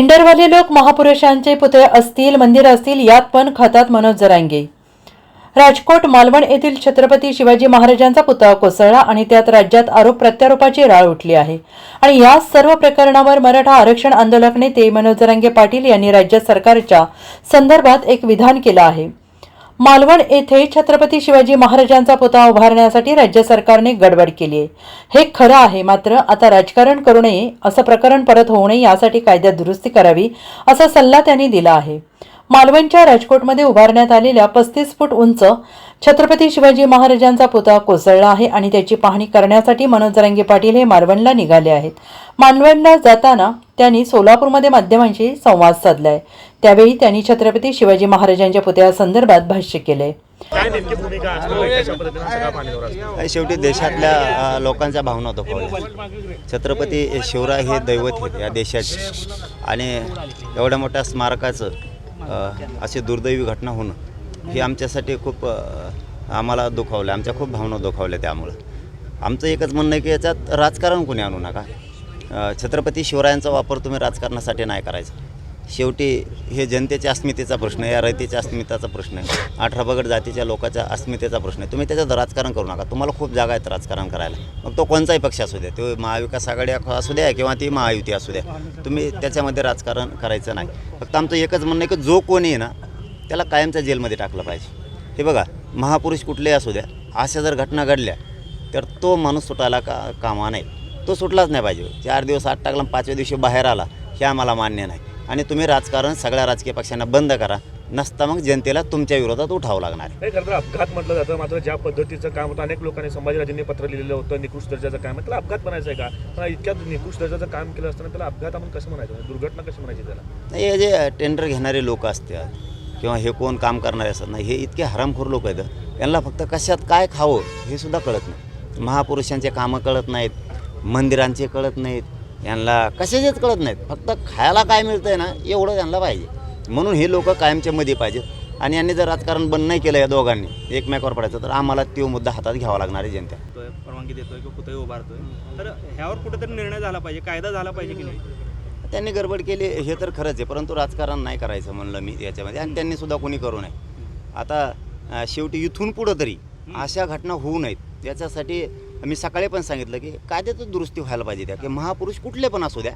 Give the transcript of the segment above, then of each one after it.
टेंडरवाले लोक महापुरुषांचे पुतळे असतील मंदिर असतील यात पण खातात मनोज जरांगे. राजकोट मालवण येथील छत्रपती शिवाजी महाराजांचा पुतळा कोसळला आणि त्यात राज्यात आरोप प्रत्यारोपाची राळ उठली आहे. आणि या सर्व प्रकरणावर मराठा आरक्षण आंदोलक नेते मनोज जरांगे पाटील यांनी राज्य सरकारच्या संदर्भात एक विधान केलं आहे. मालवण येथे छत्रपती शिवाजी महाराजांचा पुतळा उभारण्यासाठी राज्य सरकारने गडबड केली आहे. हे खरं आहे मात्र आता राजकारण करू नये असं प्रकरण परत होऊ नये यासाठी कायद्यात दुरुस्ती करावी असा सल्ला त्यांनी दिला आहे. मालवणच्या राजकोटमध्ये उभारण्यात आलेल्या पस्तीस फूट उंच छत्रपती शिवाजी महाराजांचा पुतळा कोसळला आहे आणि त्याची पाहणी करण्यासाठी मनोज रंगे पाटील हे मालवणला निघाले आहेत. मालवणला जाताना त्यांनी सोलापूरमध्ये माध्यमांशी संवाद साधलाय. त्यावेळी त्यांनी छत्रपती शिवाजी महाराजांच्या पुतळ्यासंदर्भात भाष्य आणि शेवटी देशातल्या लोकांच्या भावना दुखवल्या छत्रपती शिवराय हे दैवत आहेत या देशाचे. आणि एवढ्या मोठ्या स्मारकाचं अशी दुर्दैवी घटना होणं ही आमच्यासाठी खूप आम्हाला दुखावलं आमच्या खूप भावना दुखावल्या त्यामुळं. आमचं एकच म्हणणं आहे की याच्यात राजकारण कोणी आणू नका? छत्रपती शिवरायांचा वापर तुम्ही राजकारणासाठी नाही करायचा. शेवटी हे जनतेच्या अस्मितेचा प्रश्न आहे या रयतेच्या अस्मितेचा प्रश्न आहे. अठरा बगड जातीच्या लोकांच्या अस्मितेचा प्रश्न आहे. तुम्ही त्याच्यात राजकारण करू नका. तुम्हाला खूप जागा आहेत राजकारण करायला. मग तो कोणताही पक्ष असू द्या. तो महाविकास आघाडी असू द्या किंवा ती महायुती असू द्या. तुम्ही त्याच्यामध्ये राजकारण करायचं नाही. फक्त आमचं एकच म्हणणं आहे की जो कोणी आहे ना त्याला कायमच्या जेलमध्ये टाकलं पाहिजे. हे बघा महापुरुष कुठलेही असू द्या. अशा जर घटना घडल्या तर तो माणूस सुटायला का कामा नाही तो सुटलाच नाही पाहिजे. चार दिवस आत टाकला पाचव्या दिवशी बाहेर आला हे आम्हाला मान्य नाही. आणि तुम्ही राजकारण सगळ्या राजकीय पक्षांना बंद करा. नसता मग जनतेला तुमच्या विरोधात उठावं लागणार. आहे. नाही खरं तर अपघात म्हटलं जातं. मात्र ज्या पद्धतीचं काम होतं अनेक लोकांनी संभाजीराजेंनी पत्र लिहिलेलं होतं निकृष्ट दर्जाचं काम आहे. त्याला अपघात म्हणायचं आहे का? पण इतक्यात निकृष्ट दर्जाचं काम केलं असताना त्याला अपघात आपण कसं म्हणायचं? दुर्घटना कशी म्हणायची त्याला? नाही हे जे टेंडर घेणारे लोक असतात किंवा हे कोण काम करणारे असतात नाही हे इतके हरामखोर लोक आहेत. यांना फक्त कशात काय खावं हे सुद्धा कळत नाही. महापुरुषांचे कामं कळत नाहीत मंदिरांचे कळत नाहीत यांना कशाचेच कळत नाहीत. फक्त खायला काय मिळतंय ना एवढं त्यांना पाहिजे. म्हणून हे लोक कायमच्या मध्ये पाहिजेत. आणि यांनी जर राजकारण बंद नाही केलं या दोघांनी एकमेकावर पडायचं तर आम्हाला तो मुद्दा हातात घ्यावा लागणार आहे जनता परवानगी देतोय किंवा पुतळे उभारतोय. तर ह्यावर कुठेतरी निर्णय झाला पाहिजे कायदा झाला पाहिजे की नाही? त्यांनी गडबड केली हे तर खरंच आहे परंतु राजकारण नाही करायचं म्हणलं मी याच्यामध्ये. आणि त्यांनी सुद्धा कोणी करू नये. आता शेवटी इथून पुढं तरी अशा घटना होऊ नयेत. याच्यासाठी मी सकाळी पण सांगितलं की कायद्यातच दुरुस्ती व्हायला पाहिजे त्या की महापुरुष कुठले पण असू द्या.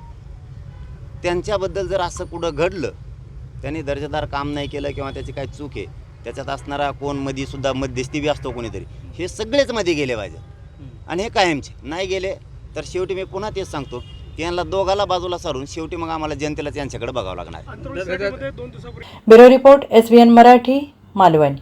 त्यांच्याबद्दल जर असं कुठं घडलं त्यांनी दर्जेदार काम नाही केलं किंवा त्याची काही चूक आहे त्याच्यात असणारा कोणमध्ये सुद्धा मध्यस्थी बी असतो कोणीतरी हे सगळेच मध्ये गेले पाहिजे. आणि हे कायमचे नाही गेले तर शेवटी मी पुन्हा तेच सांगतो की यांना दोघाला बाजूला सारून शेवटी मग आम्हाला जनतेला त्यांच्याकडे बघावं लागणार. आहे. Bureau report S Marathi Malvan.